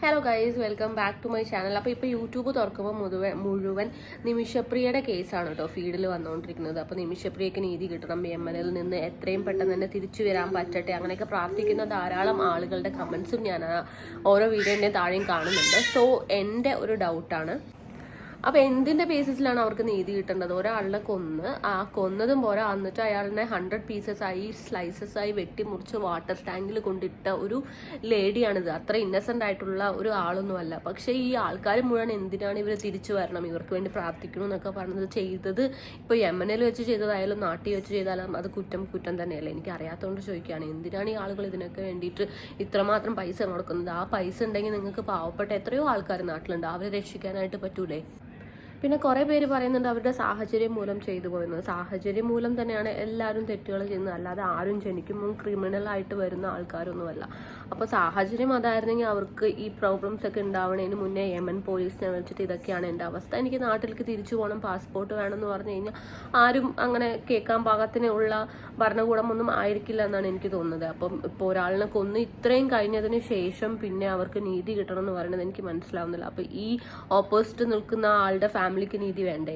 Hello guys welcome back to my channel അപ്പോൾ ഇപ്പോൾ YouTube തുറക്കുമ്പോൾ മുഴുവൻ മുഴുവൻ നിമിഷപ്രിയയുടെ കേസാണ് കേട്ടോ ഫീഡിൽ വന്നുകൊണ്ടിരിക്കുന്നത് അപ്പോൾ നിമിഷപ്രിയയ്ക്ക് നീതി കിട്ടണം. എം എൽ എൽ നിന്ന് എത്രയും പെട്ടെന്ന് തന്നെ തിരിച്ചു വരാൻ പറ്റട്ടെ. അങ്ങനെയൊക്കെ പ്രാർത്ഥിക്കുന്ന ധാരാളം ആളുകളുടെ കമൻസും ഞാൻ ഓരോ വീഡിയോന്റെ താഴെയും കാണുന്നുണ്ട്. സോ എന്റെ ഒരു ഡൗട്ടാണ് അപ്പൊ എന്തിന്റെ ബേസിസിലാണ് അവർക്ക് നീതി കിട്ടേണ്ടത്? ഒരാളെ കൊന്ന് ആ കൊന്നതും പോരാ. എന്നിട്ട് അയാളിനെ ഹൺഡ്രഡ് പീസസ് ആയി സ്ലൈസസ് ആയി വെട്ടിമുറിച്ച് വാട്ടർ ടാങ്കിൽ കൊണ്ടിട്ട ഒരു ലേഡിയാണിത് അത്ര ഇന്നസെന്റ് ആയിട്ടുള്ള ഒരു ആളൊന്നുമല്ല. പക്ഷെ ഈ ആൾക്കാർ മുഴുവൻ എന്തിനാണ് ഇവർ തിരിച്ചു വരണം? ഇവർക്ക് വേണ്ടി പ്രാർത്ഥിക്കണം എന്നൊക്കെ പറഞ്ഞത് ചെയ്തത് ഇപ്പൊ യമനിൽ വെച്ച് ചെയ്തതായാലും നാട്ടിൽ വെച്ച് ചെയ്താലും അത് കുറ്റം കുറ്റം തന്നെയല്ലേ? എനിക്ക് അറിയാത്തതുകൊണ്ട് ചോദിക്കുകയാണ്. എന്തിനാണ് ഈ ആളുകൾ ഇതിനൊക്കെ വേണ്ടിയിട്ട് ഇത്രമാത്രം പൈസ കൊടുക്കുന്നത്? ആ പൈസ ഉണ്ടെങ്കിൽ നിങ്ങൾക്ക് പാവപ്പെട്ട എത്രയോ ആൾക്കാർ നാട്ടിലുണ്ട്. അവരെ രക്ഷിക്കാനായിട്ട് പറ്റൂലേ? പിന്നെ കുറേ പേര് പറയുന്നുണ്ട് അവരുടെ സാഹചര്യം മൂലം ചെയ്തു പോയെന്ന്. സാഹചര്യം മൂലം തന്നെയാണ് എല്ലാവരും തെറ്റുകൾ ചെയ്യുന്നത്. അല്ലാതെ ആരും ജനിക്കുമ്പോൾ ക്രിമിനൽ ആയിട്ട് വരുന്ന ആൾക്കാരൊന്നുമല്ല. അപ്പോൾ സാഹചര്യം അതായിരുന്നെങ്കിൽ അവർക്ക് ഈ പ്രോബ്ലംസ് ഒക്കെ ഉണ്ടാവണതിന് മുന്നേ യമൻ പോലീസിനെ വിളിച്ചിട്ട് ഇതൊക്കെയാണ് എന്റെ അവസ്ഥ. എനിക്ക് നാട്ടിലേക്ക് തിരിച്ചു പോകണം പാസ്പോർട്ട് വേണമെന്ന് പറഞ്ഞു കഴിഞ്ഞാൽ ആരും അങ്ങനെ കേൾക്കാൻ പാകത്തിനുള്ള ഭരണകൂടമൊന്നും ആയിരിക്കില്ല എന്നാണ് എനിക്ക് തോന്നുന്നത്. അപ്പം ഇപ്പോൾ ഒരാളിനെ കൊന്ന് ഇത്രയും കഴിഞ്ഞതിന് ശേഷം പിന്നെ അവർക്ക് നീതി കിട്ടണം എന്ന് പറയുന്നത് എനിക്ക് മനസ്സിലാവുന്നില്ല. അപ്പോൾ ഈ ഓപ്പോസിറ്റ് നിൽക്കുന്ന ആളുടെ ഫാമിലിക്ക് നീതി വേണ്ടേ?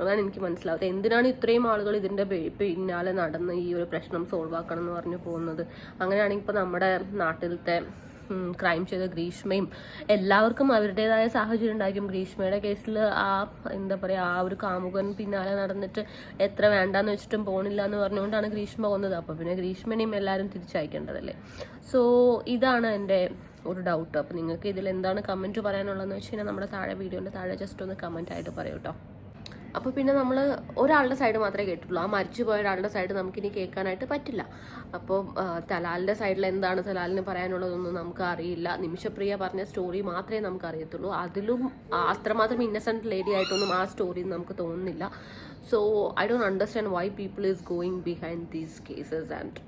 അതാണ് എനിക്ക് മനസ്സിലാവുന്നത് എന്തിനാണ് ഇത്രയും ആളുകൾ ഇതിന്റെ പിന്നാലെ നടന്ന് ഈ ഒരു പ്രശ്നം സോൾവ് ആക്കണം എന്ന് പറഞ്ഞു പോകുന്നത്? അങ്ങനെയാണെങ്കിൽ ഇപ്പോൾ നമ്മുടെ നാട്ടിലത്തെ ക്രൈം ചെയ്ത ഗ്രീഷ്മയും എല്ലാവർക്കും അവരുടേതായ സാഹചര്യം ഉണ്ടായിരിക്കും. ഗ്രീഷ്മയുടെ കേസിൽ ആ എന്താ പറയുക ആ ഒരു കാമുകൻ പിന്നാലെ നടന്നിട്ട് എത്ര വേണ്ടാന്ന് വെച്ചിട്ടും പോണില്ല എന്ന് പറഞ്ഞുകൊണ്ടാണ് ഗ്രീഷ്മ കൊന്നത് അപ്പോൾ പിന്നെ ഗ്രീഷ്മനെയും എല്ലാവരും തിരിച്ചയക്കേണ്ടതല്ലേ? സോ ഇതാണ് എന്റെ ഒരു ഡൗട്ട് അപ്പോൾ നിങ്ങൾക്ക് ഇതിൽ എന്താണ് കമന്റ് പറയാനുള്ളതെന്ന് വെച്ച് കഴിഞ്ഞാൽ നമ്മുടെ താഴെ വീഡിയോന്റെ താഴെ ജസ്റ്റ് ഒന്ന് കമന്റ് ആയിട്ട് പറയൂ കേട്ടോ അപ്പോൾ പിന്നെ നമ്മൾ ഒരാളുടെ സൈഡ് മാത്രമേ കേട്ടിട്ടുള്ളൂ. ആ മരിച്ചു പോയ ഒരാളുടെ സൈഡ് നമുക്കിനി കേൾക്കാനായിട്ട് പറ്റില്ല. അപ്പോൾ തലാലിന്റെ സൈഡിൽ എന്താണ് തലാലിന് പറയാനുള്ളതൊന്നും നമുക്ക് അറിയില്ല. നിമിഷപ്രിയ പറഞ്ഞ സ്റ്റോറി മാത്രമേ നമുക്ക് അറിയത്തുള്ളൂ. അതിലും അത്രമാത്രം ഇന്നസെന്റ് ലേഡി ആയിട്ടൊന്നും ആ സ്റ്റോറി നമുക്ക് തോന്നുന്നില്ല. So I don't understand why people is going behind these cases and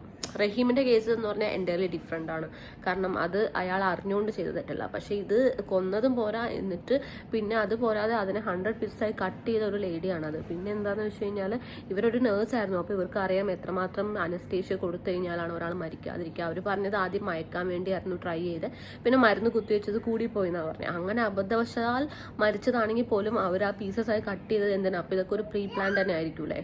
റഹീമിന്റെ case എന്ന് പറഞ്ഞാൽ എന്റയർലി ഡിഫറെന്റ് ആണ്. കാരണം അത് അയാൾ അറിഞ്ഞുകൊണ്ട് ചെയ്ത പക്ഷെ ഇത് കൊന്നതും പോരാ എന്നിട്ട് പിന്നെ അത് പോരാതെ അതിനെ ഹൺഡ്രഡ് പീസായി കട്ട് ചെയ്ത ഒരു ലേഡിയാണത് പിന്നെ എന്താന്ന് വെച്ച് കഴിഞ്ഞാൽ ഇവരൊരു നേഴ്സ് ആയിരുന്നു. അപ്പോൾ ഇവർക്ക് അറിയാം എത്രമാത്രം അനസ്റ്റേഷ്യ കൊടുത്തു കഴിഞ്ഞാലാണ് ഒരാൾ മരിക്കാതിരിക്കുക. അവർ പറഞ്ഞത് ആദ്യം മയക്കാൻ വേണ്ടിയായിരുന്നു ട്രൈ ചെയ്ത് പിന്നെ മരുന്ന് കുത്തിവെച്ചത് കൂടിപ്പോയി എന്നാണ് പറഞ്ഞത് അങ്ങനെ അബദ്ധവശാൽ മരിച്ചതാണെങ്കിൽ പോലും അവർ ആ പീസസ് ആയി കട്ട് ചെയ്തത് എന്തിനാ? അപ്പോൾ ഇതൊക്കെ ഒരു പ്രീ പ്ലാൻ തന്നെ ആയിരിക്കൂലേ